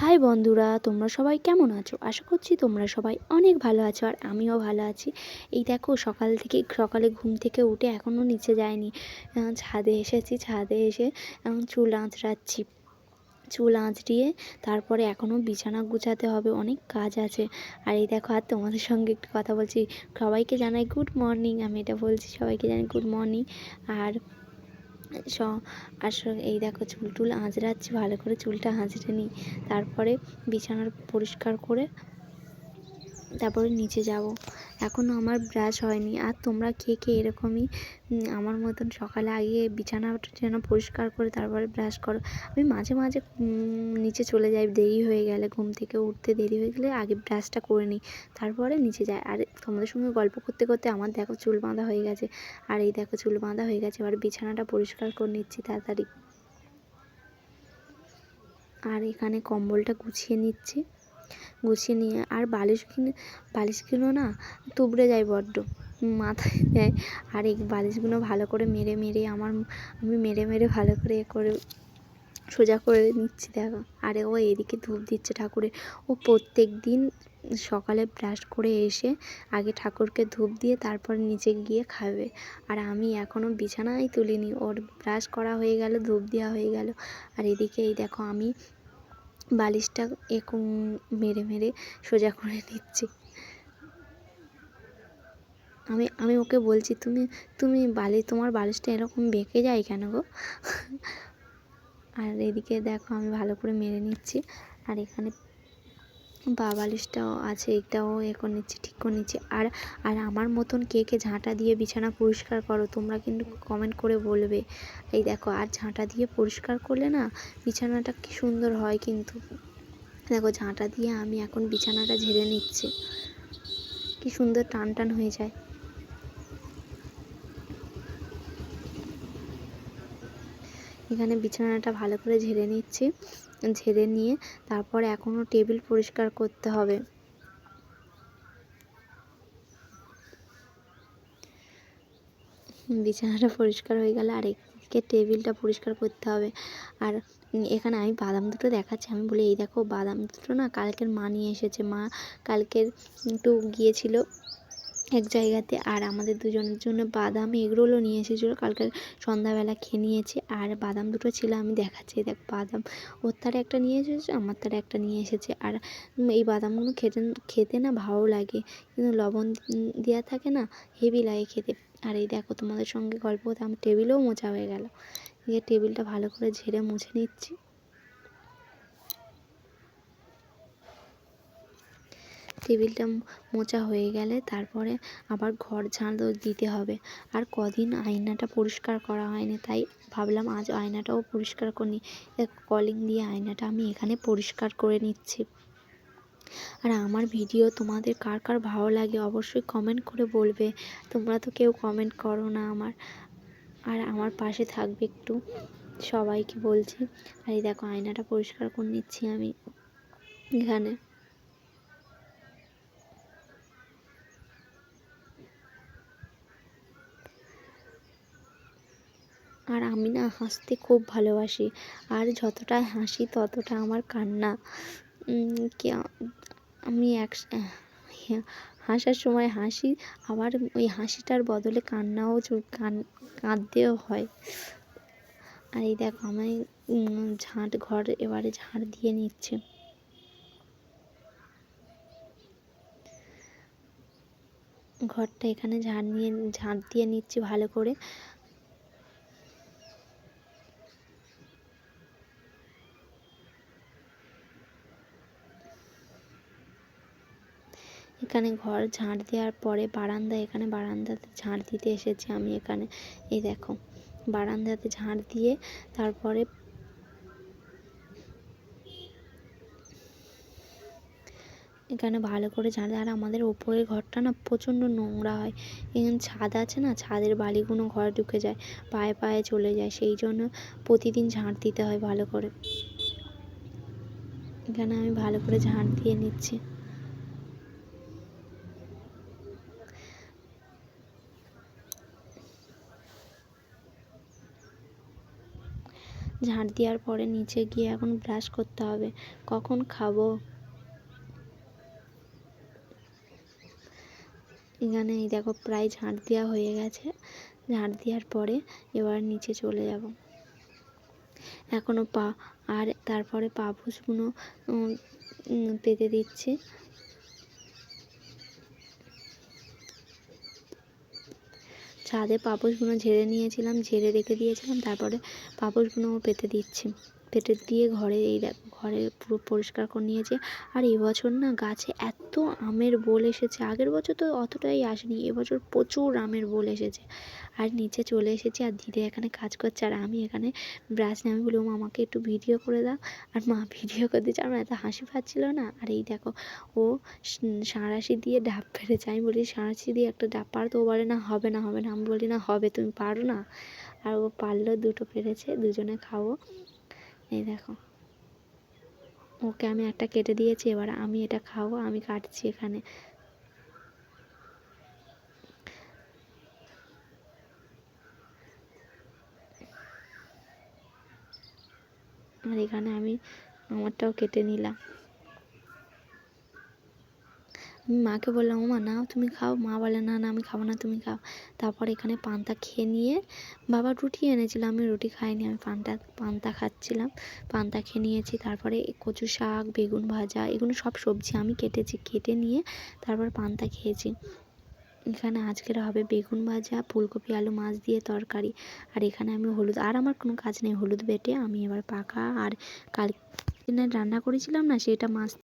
High বন্ধুরা, তোমরা সবাই কেমন আছো? আশা করছি তোমরা সবাই অনেক ভালো আছো আর আমিও ভালো আছি। এই দেখো, সকাল থেকে, সকালে ঘুম থেকে উঠে এখনও নিচে যায়নি ছাদে এসেছি, ছাদে এসে চুল আঁচড়াচ্ছি। চুল আঁচড়িয়ে তারপরে এখনও বিছানা গুছাতে হবে, অনেক কাজ আছে। আর এই দেখো, আর তোমাদের সঙ্গে একটু কথা বলছি। সবাইকে জানাই গুড মর্নিং আমি এটা বলছি, সবাইকে জানাই গুড মর্নিং আর স, আর এই দেখো চুল টুল আঁচড়াচ্ছি, ভালো করে চুলটা আঁচড়ে নিই। তারপরে বিছানার পরিষ্কার করে তারপরে নিচে যাব। এখনও আমার ব্রাশ হয়নি। আর তোমরা কে কে এরকমই আমার মতন সকালে আগে বিছানা যেন পরিষ্কার করে তারপরে ব্রাশ করো। আমি মাঝে মাঝে নিচে চলে যাই, দেরি হয়ে গেলে, ঘুম থেকে উঠতে দেরি হয়ে গেলে আগে ব্রাশটা করে নিই। তারপরে নিচে যাই। আর তোমাদের সঙ্গে গল্প করতে করতে আমার দেখো চুল বাঁধা হয়ে গেছে। আর এই দেখো চুল বাঁধা হয়ে গেছে। এবার বিছানাটা পরিষ্কার করে নিচ্ছি তাড়াতাড়ি। আর এখানে কম্বলটা গুছিয়ে নিচ্ছি। গুছিয়ে নিয়ে, আর বালিশ কিনে বালিশগুলো না তুবড়ে যায় বড্ড। মাথায় দেয়, আর এই বালিশগুলো ভালো করে মেরে মেরে আমার, আমি মেরে মেরে ভালো করে এ করে সোজা করে নিচ্ছি, দেখো। আরে ও এদিকে ধূপ দিচ্ছে ঠাকুরে ও প্রত্যেক দিন সকালে ব্রাশ করে এসে আগে ঠাকুরকে ধূপ দিয়ে তারপর নিচে গিয়ে খাবে। আর আমি এখনও বিছানায় তুলিনি, ওর ব্রাশ করা হয়ে গেল, ধূপ দেওয়া হয়ে গেল। আর এদিকে এই দেখো আমি বালিশটা এরকম মেরে মেরে সোজা করে নিচ্ছি। আমি আমি ওকে বলছি, তুমি তুমি বালি, তোমার বালিশটা এরকম বেঁকে যায় কেন গো? আর এদিকে দেখো আমি ভালো করে মেরে নিচ্ছি। আর এখানে বা বালিশটাও আছে, এটাও এ করে নিচ্ছি, ঠিক করে নিচ্ছি। আর আর আমার মতন কে কে ঝাঁটা দিয়ে বিছানা পরিষ্কার করো, তোমরা কিন্তু কমেন্ট করে বলবে। এই দেখো, আর ঝাঁটা দিয়ে পরিষ্কার করলে না, বিছানাটা কি সুন্দর হয় কিন্তু। দেখো, ঝাঁটা দিয়ে আমি এখন বিছানাটা ঝেড়ে নিচ্ছি। কি সুন্দর টান টান হয়ে যায়। এখানে বিছানাটা ভালো করে ঝেড়ে নিচ্ছি। ঝেড়ে নিয়ে তারপর এখনও টেবিল পরিষ্কার করতে হবে। বিছানাটা পরিষ্কার হয়ে গেলে আর এদিকে টেবিলটা পরিষ্কার করতে হবে। আর এখানে আমি বাদাম দুটো দেখাচ্ছি। আমি বলি, এই দেখো, বাদাম দুটো না কালকের মা নিয়ে এসেছে। মা কালকের একটু গিয়েছিল এক জায়গাতে আর আমাদের দুজনের জন্য বাদাম, এগরোলও নিয়ে এসেছিল। কালকে সন্ধ্যাবেলা খেয়ে নিয়েছি। আর বাদাম দুটো ছিল, আমি দেখাচ্ছি। দেখ, বাদাম। ওর তার একটা নিয়ে এসেছে, আমার তার একটা নিয়ে এসেছে। আর এই বাদামগুলো খেতে খেতে না ভালো লাগে। কিন্তু লবণ দেওয়া থাকে না, হেভি লাগে খেতে। আর এই দেখো, তোমাদের সঙ্গে গল্প করতে, আমার টেবিলেও মোছা হয়ে গেল। দিয়ে টেবিলটা ভালো করে ঝেড়ে মুছে নিচ্ছি। টেবিলটা মোছা হয়ে গেলে তারপরে আবার ঘর ঝাড় দিতে হবে। আর কদিন আয়নাটা পরিষ্কার করা হয়নি, তাই ভাবলাম আজ আয়নাটাও পরিষ্কার করে। নিই কলিং দিয়ে আয়নাটা আমি এখানে পরিষ্কার করে নিচ্ছি। আর আমার ভিডিও তোমাদের কার কার ভালো লাগে অবশ্যই কমেন্ট করে বলবে। তোমরা তো কেউ কমেন্ট করো না আমার। আর আমার পাশে থাকবে একটু সবাইকে বলছি। আর এই দেখো আয়নাটা পরিষ্কার করে নিচ্ছি আমি এখানে। আর আমি না হাসতে খুব ভালোবাসি। আর যতটা হাসি ততটা আমার কান্না। কি আমি এক, হাসার সময় হাসি, আবার ওই হাসিটার বদলে কান্নাও কান, কাঁদতেও হয়। আর এই দেখো, আমি ঝাঁট, ঘর এবারে ঝাড় দিয়ে নিচ্ছে। ঘরটা এখানে ঝাড় নিয়ে, ঝাঁট দিয়ে নিচ্ছি ভালো করে। এখানে ঘর ঝাঁট দেওয়ার পরে বারান্দা, এখানে বারান্দাতে ঝাঁট দিতে এসেছি আমি এখানে। এই দেখো, বারান্দাতে ঝাঁট দিয়ে তারপরে এখানে ভালো করে ঝাঁট আর আমাদের ওপরের ঘরটা না প্রচণ্ড নোংরা হয়। এখানে ছাদ আছে না, ছাদের বালিগুলো ঘরে ঢুকে যায়, পায়ে পায়ে চলে যায়। সেই জন্য প্রতিদিন ঝাঁট দিতে হয় ভালো করে। এখানে আমি ভালো করে ঝাঁট দিয়ে নিচ্ছি। ঝাঁট দেওয়ার পরে নিচে গিয়ে এখন ব্রাশ করতে হবে। কখন খাব? এখানে এই দেখো প্রায় ঝাঁট দেওয়া হয়ে গেছে। ঝাঁট দেওয়ার পরে এবার নিচে চলে যাব। এখনও পা আর তারপরে উম, উম, পেতে দিচ্ছি। ছাদে পাপোশগুলো ঝেড়ে নিয়েছিলাম ঝেড়ে রেখে দিয়েছিলাম তারপরে পাপোশগুলোও পেতে দিচ্ছি। পেতে দিয়ে ঘরে এই দেখো ঘরে পুরো পরিষ্কার করে নিয়েছে। আর এবছর না গাছে এত আমের বোল এসেছে। আগের বছর তো অতটাই আসেনি এবছর প্রচুর আমের বোল এসেছে। আর নিচে চলে এসেছি আর দিদি এখানে কাজ করছে আর আমি এখানে ব্রাশ নিয়ে আমি বলি মা, আমাকে একটু ভিডিও করে দাও। আর মা ভিডিও করে দিচ্ছে আমার এত হাসি পাচ্ছিল না। আর এই দেখো ও সাঁড়াশি দিয়ে ডাব পেরেছে। আমি বলি সাঁড়াশি দিয়ে একটা ডাব পারো? তো ও বলে না হবে না হবে না। আমি বলি না হবে তুমি পারো না। আর ও পারল দুটো পেরেছে দুজনে খাব। এই দেখো। ওকে আমি একটা কেটে দিয়েছি, এবার আমি এটা খাব, আমি কাটছি এখানে। আর এখানে আমি আমারটাও কেটে নিলাম। মাকে বললাম মা নাও তুমি খাও। মা বলে, না না, আমি খাব না, তুমি খাও। তারপর এখানে পান্তা খেয়ে নিয়ে বাবা রুটি এনেছিল, আমি রুটি খাইনি, আমি পান্তা পান্তা খাচ্ছিলাম। পান্তা খেয়ে নিয়েছি, তারপরে কচু শাক, বেগুন ভাজা, এগুলো সব সবজি আমি কেটেছি, কেটে নিয়ে তারপর পান্তা খেয়েছি। এখানে আজকের হবে বেগুন ভাজা, ফুলকপি, আলু, মাছ দিয়ে তরকারি। আর এখানে আমি হলুদ, আর আমার কোনো কাজ নেই, হলুদ বেটে আমি এবার পাকা। আর কাল রান্না করেছিলাম না, সেটা মাছ